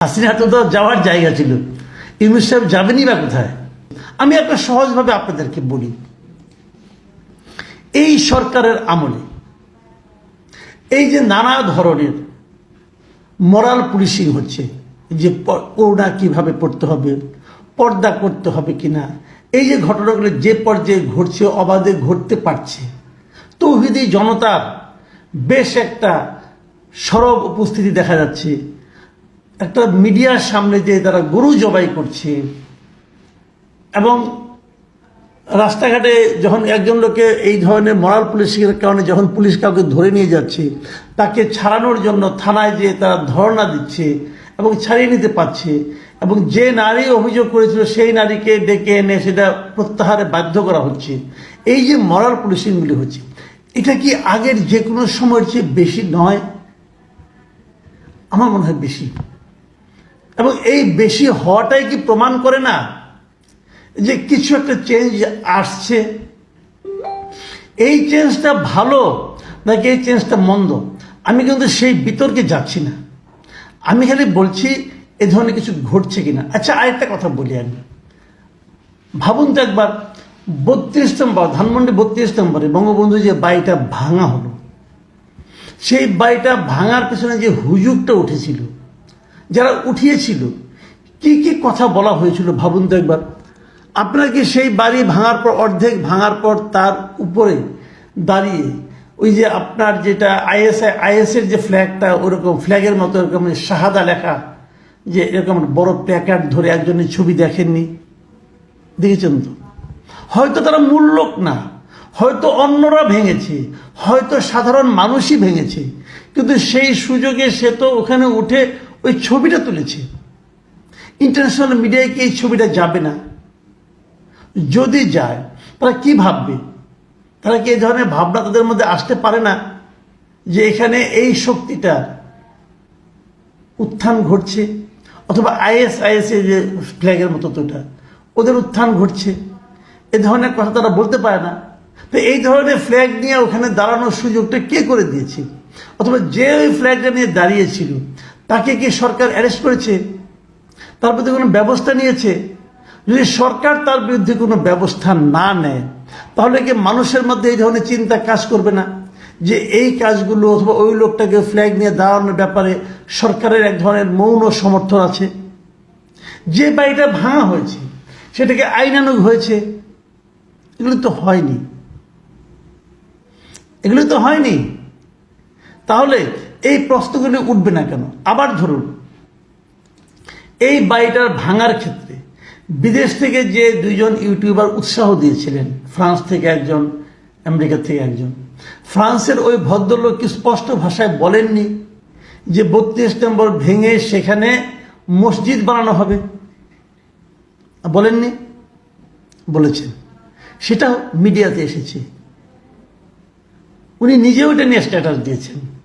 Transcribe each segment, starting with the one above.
হাসিনা তো যাওয়ার জায়গা ছিল। ইউনুস সাহেব যাবেনই বা কোথায়? আমি একটা সহজভাবে আপনাদেরকে বলি। এই সরকারের আমলে এই যে নানা ধরনের মরাল পুলিশিং হচ্ছে, যে করোনা কীভাবে পড়তে হবে, পর্দা করতে হবে কিনা, এই যে ঘটনাগুলো যে পর্যায়ে ঘটছে, অবাধে ঘটতে পারছে, তৌহিদি জনতার বেশ একটা সরব উপস্থিতি দেখা যাচ্ছে। একটা মিডিয়ার সামনে যে তারা গরু জবাই করছে এবং রাস্তাঘাটে যখন একজন লোকে এই ধরনের মরাল পুলিশের কারণে যখন পুলিশ কাউকে ধরে নিয়ে যাচ্ছে, তাকে ছাড়ানোর জন্য থানায় যে তারা ধর্ণা দিচ্ছে এবং ছাড়িয়ে নিতে পারছে এবং যে নারী অভিযোগ করেছিল সেই নারীকে ডেকে এনে সেটা প্রত্যাহারে বাধ্য করা হচ্ছে। এই যে মরাল পুলিশিংগুলি হচ্ছে, এটা কি আগের যে কোনো সময়ের চেয়ে বেশি নয়? আমার মনে হয় বেশি। এবং এই বেশি হওয়াটাই কি প্রমাণ করে না? যে কিছু একটা চেঞ্জ আসছে। এই চেঞ্জটা ভালো নাকি এই চেঞ্জটা মন্দ? আমি কিন্তু সেই বিতর্কে যাচ্ছি না। আমি খালি বলছি, এ ধরনের কিছু ঘটছে কিনা? আচ্ছা আরেকটা কথা বলি আমি। ভাবুন তো একবার, বত্রিশ নম্বর, ধানমন্ডি বত্রিশ নম্বরে বঙ্গবন্ধু যে বাড়িটা ভাঙা হলো, সেই বাড়িটা ভাঙার পেছনে যে হুজুগটা উঠেছিল যারা উঠিয়েছিল, কি কি কথা বলা হয়েছিল ভাবুন তো একবার। আপনাকে সেই বাড়ি ভাঙার পর, অর্ধেক ভাঙার পর তার উপরে দাঁড়িয়ে ওই যে আপনার যেটা আইএসআই আইএসের যে ফ্ল্যাগটা, ওরকম ফ্ল্যাগের মতো এরকম শাহাদা লেখা, যে এরকম বড় প্ল্যাকার্ড ধরে একজনের ছবি দেখেননি। দেখেছেন তো? হয়তো তারা মূল লোক না, হয়তো অন্যরা ভেঙেছে, হয়তো সাধারণ মানুষই ভেঙেছে, কিন্তু সেই সুযোগে সে তো ওখানে উঠে ওই ছবিটা তুলেছে। ইন্টারন্যাশনাল মিডিয়ায় কি এই ছবিটা যাবে না? যদি যায়, তারা কি ভাববে? তারা কি এই ধরনের ভাবনা তাদের মধ্যে আসতে পারে না যে এখানে এই শক্তিটা উত্থান ঘটছে? অথবা আইএস আইএস যে ফ্ল্যাগের মতো তোটা ওদের উত্থান ঘটছে। এ ধরনের কথা তারা বলতে পারে না। তো এই ধরনের ফ্ল্যাগ নিয়ে ওখানে দাঁড়ানোর সুযোগটা কে করে দিয়েছে? অথবা যে ওই ফ্ল্যাগটা নিয়ে দাঁড়িয়েছিল তাকে কি সরকার অ্যারেস্ট করেছে তার প্রতি কোনো ব্যবস্থা নিয়েছে। যদি সরকার তার বিরুদ্ধে কোনো ব্যবস্থা না নেয়, তাহলে কি মানুষের মধ্যে এই ধরনের চিন্তা কাজ করবে না? যে এই কাজগুলো অথবা ওই লোকটাকে ফ্ল্যাগ নিয়ে দাঁড়ানোর ব্যাপারে সরকারের এক ধরনের মৌন সমর্থন আছে। যে বাড়িটা ভাঙা হয়েছে, সেটাকে আইনানুগ হয়েছে, এগুলো তো হয়নি। এগুলো তো হয়নি। তাহলে এই প্রশ্নগুলি উঠবে না কেন? আবার ধরুন, এই বাড়িটার ভাঙার ক্ষেত্রে বিদেশ থেকে যে দুইজন ইউটিউবার উৎসাহ দিয়েছিলেন, ফ্রান্স থেকে একজন, আমেরিকা থেকে একজন, ফ্রান্সের ওই ভদ্রলোক কি স্পষ্ট ভাষায় বলেননি যে বত্রিশ নম্বর ভেঙে সেখানে মসজিদ বানানো হবে? বলেননি? বলেছেন। সেটাও মিডিয়াতে এসেছে। উনি নিজেও এটা নিয়ে স্ট্যাটাস দিয়েছেন।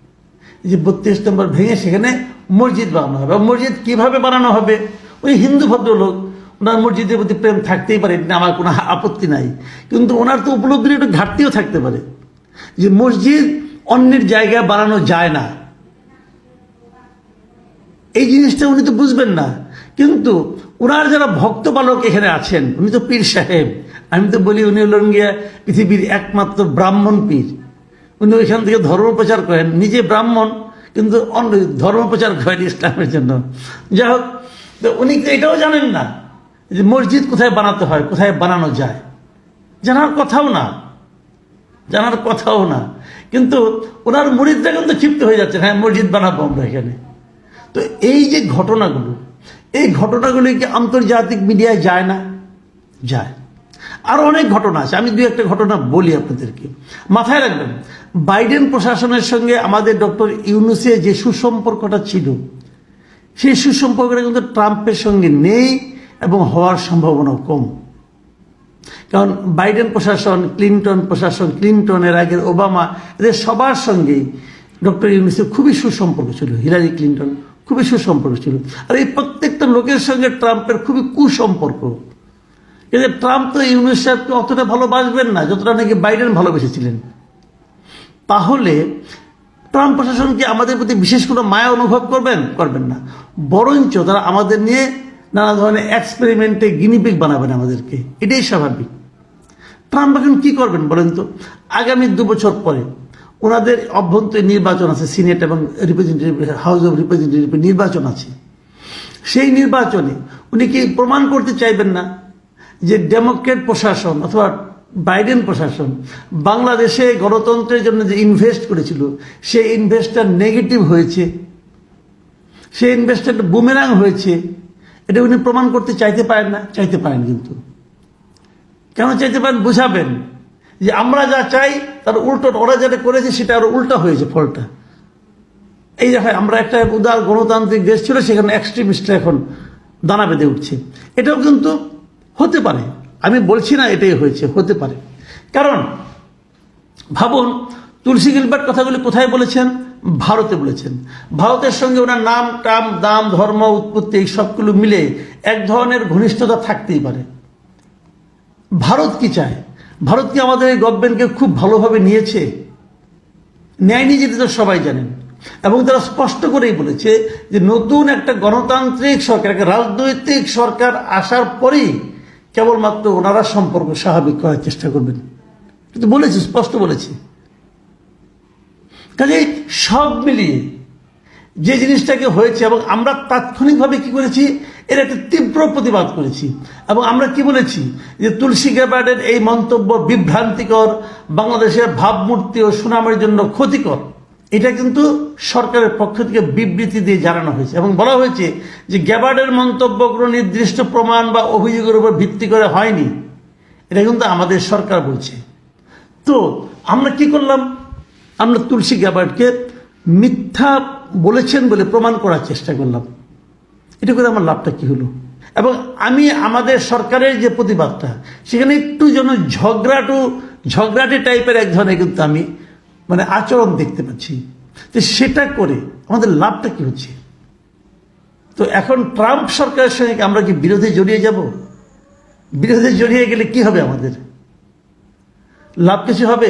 যে বত্রিশ নম্বর ভেঙে সেখানে মসজিদ বানানো হবে। মসজিদ কীভাবে বানানো হবে? ওই হিন্দু ভদ্রলোক, ওনার মসজিদের প্রতি প্রেম থাকতেই পারে এটা আমার কোনো আপত্তি নাই। কিন্তু ওনার তো উপলব্ধির একটু ঘাটতিও থাকতে পারে। যে মসজিদ অন্যের জায়গায় বানানো যায় না। এই জিনিসটা উনি তো বুঝবেন না। কিন্তু ওনার যারা ভক্ত বালক এখানে আছেন, উনি তো পীর সাহেব। আমি তো বলি উনি হলেন গিয়া পৃথিবীর একমাত্র ব্রাহ্মণ পীর। উনি ওইখান থেকে ধর্ম প্রচার করেন। নিজে ব্রাহ্মণ, কিন্তু অন্য ধর্ম প্রচার করেন ইসলামের জন্য। যাই হোক, তো উনি তো এটাও জানেন না যে মসজিদ কোথায় বানাতে হয়, কোথায় বানানো যায়। জানার কথাও না। জানার কথাও না। কিন্তু ওনার মুরিদরা কিন্তু ক্ষিপ্ত হয়ে যাচ্ছে। হ্যাঁ মসজিদ বানাবো আমরা এখানে। তো এই যে ঘটনাগুলো, এই ঘটনাগুলি কি আন্তর্জাতিক মিডিয়ায় যায় না? যায়। আরও অনেক ঘটনা আছে। আমি দু একটা ঘটনা বলি আপনাদেরকে। মাথায় রাখবেন, বাইডেন প্রশাসনের সঙ্গে আমাদের ডক্টর ইউনুসের যে সুসম্পর্কটা ছিল, সেই সুসম্পর্কটা কিন্তু ট্রাম্পের সঙ্গে নেই এবং হওয়ার সম্ভাবনাও কম। কারণ বাইডেন প্রশাসন, ক্লিন্টন প্রশাসন, ক্লিন্টনের আগের ওবামা, এদের সবার সঙ্গেই ডক্টর ইউনুসের খুবই সুসম্পর্ক ছিল, হিলারি ক্লিন্টন খুবই সুসম্পর্ক ছিল। আর এই প্রত্যেকটা লোকের সঙ্গে ট্রাম্পের খুবই কুসম্পর্ক। কিন্তু ট্রাম্প তো ইউনুস সাহেবকে অতটা ভালোবাসবেন না, যতটা নাকি বাইডেন ভালোবেসেছিলেন। তাহলে ট্রাম্প প্রশাসন কি আমাদের প্রতি বিশেষ কোনো মায়া অনুভব করবেন? করবেন না। বরঞ্চ তারা আমাদের নিয়ে নানা ধরনের এক্সপেরিমেন্টে গিনিপিক বানাবেন আমাদেরকে। এটাই স্বাভাবিক। ট্রাম্প এখন কি করবেন বলেন তো? আগামী দু বছর পরে ওনাদের অভ্যন্তরীণ নির্বাচন আছে, সিনেট এবং রিপ্রেজেন্টেটিভ হাউস অফ রিপ্রেজেন্টেটিভ নির্বাচন আছে। সেই নির্বাচনে উনি কি প্রমাণ করতে চাইবেন না? যে ডেমোক্রেট প্রশাসন অথবা বাইডেন প্রশাসন বাংলাদেশে গণতন্ত্রের জন্য যে ইনভেস্ট করেছিল সেই ইনভেস্টটা নেগেটিভ হয়েছে। সেই ইনভেস্টটা বুমেরাং হয়েছে। এটা উনি প্রমাণ করতে চাইতে পারেন না, চাইতে পারেন কিন্তু। কেন চাইতে পারেন বুঝাবেন? যে আমরা যা চাই, তার উল্টো ওরা যেটা করেছে, সেটা আরও উল্টা হয়েছে ফলটা। এই দেখো আমরা একটা উদার গণতান্ত্রিক দেশ ছিল, সেখানে এক্সট্রিমিস্টরা এখন দানা বেঁধে উঠছে। এটাও কিন্তু হতে পারে। আমি বলছি না এটাই হয়েছে, হতে পারে। কারণ, ভাবুন, তুলসী গিলবার্ট কথাগুলি কোথায় বলেছেন? ভারতে বলেছেন। ভারতের সঙ্গে ওনার নাম, টাম, দাম, ধর্ম, উৎপত্তি এই সবগুলো মিলে এক ধরনের ঘনিষ্ঠতা থাকতেই পারে। ভারত কি চায়? ভারত কি আমাদের এই গভর্নমেন্টকে খুব ভালোভাবে নিয়েছে? নেয়নি যেটা তো সবাই জানেন। এবং তারা স্পষ্ট করেই বলেছে যে নতুন একটা গণতান্ত্রিক সরকার, একটা রাজনৈতিক সরকার আসার পরেই কেবলমাত্র ওনারা সম্পর্ক স্বাভাবিক করার চেষ্টা করবেন। কিন্তু বলেছে, স্পষ্ট বলেছি। কাজে সব মিলিয়ে যে জিনিসটাকে হয়েছে এবং আমরা তাৎক্ষণিকভাবে কি করেছি, এর একটা তীব্র প্রতিবাদ করেছি। এবং আমরা কি বলেছি, যে তুলসী গ্যাবার্ডের এই মন্তব্য বিভ্রান্তিকর, বাংলাদেশের ভাবমূর্তি ও সুনামের জন্য ক্ষতিকর। এটা কিন্তু সরকারের পক্ষ থেকে বিবৃতি দিয়ে জানানো হয়েছে এবং বলা হয়েছে যে গ্যাবার্ডের মন্তব্য কোনো নির্দিষ্ট প্রমাণ বা অভিযোগের উপর ভিত্তি করে হয়নি। এটা কিন্তু আমাদের সরকার বলছে। তো আমরা কি করলাম? আমরা তুলসী গ্যাবার্ডকে মিথ্যা বলেছেন বলে প্রমাণ করার চেষ্টা করলাম। এটা করে আমার লাভটা কি হলো? এবং আমি আমাদের সরকারের যে প্রতিবাদটা, সেখানে একটু যেন ঝগড়াটু ঝগড়াটে টাইপের এক ধরনের কিন্তু আমি মানে আচরণ দেখতে পাচ্ছি। তো সেটা করে আমাদের লাভটা কি হচ্ছে? তো এখন ট্রাম্প সরকারের সঙ্গে আমরা কি বিরোধে জড়িয়ে যাব? বিরোধে জড়িয়ে গেলে কি হবে আমাদের? লাভ কিছু হবে?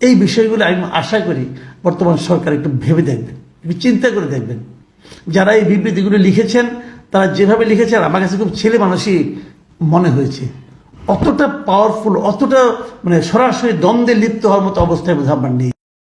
এই বিষয়গুলো আমি আশা করি বর্তমান সরকার একটু ভেবে দেখবেন একটু চিন্তা করে দেখবেন। যারা এই বিবৃতিগুলো লিখেছেন, তারা যেভাবে লিখেছেন, আমার কাছে খুব ছেলে মানুষই মনে হয়েছে। অতটা পাওয়ারফুল অতটা মানে সরাসরি দ্বন্দ্বে লিপ্ত হওয়ার মতো অবস্থায় বোধ আমার নেই।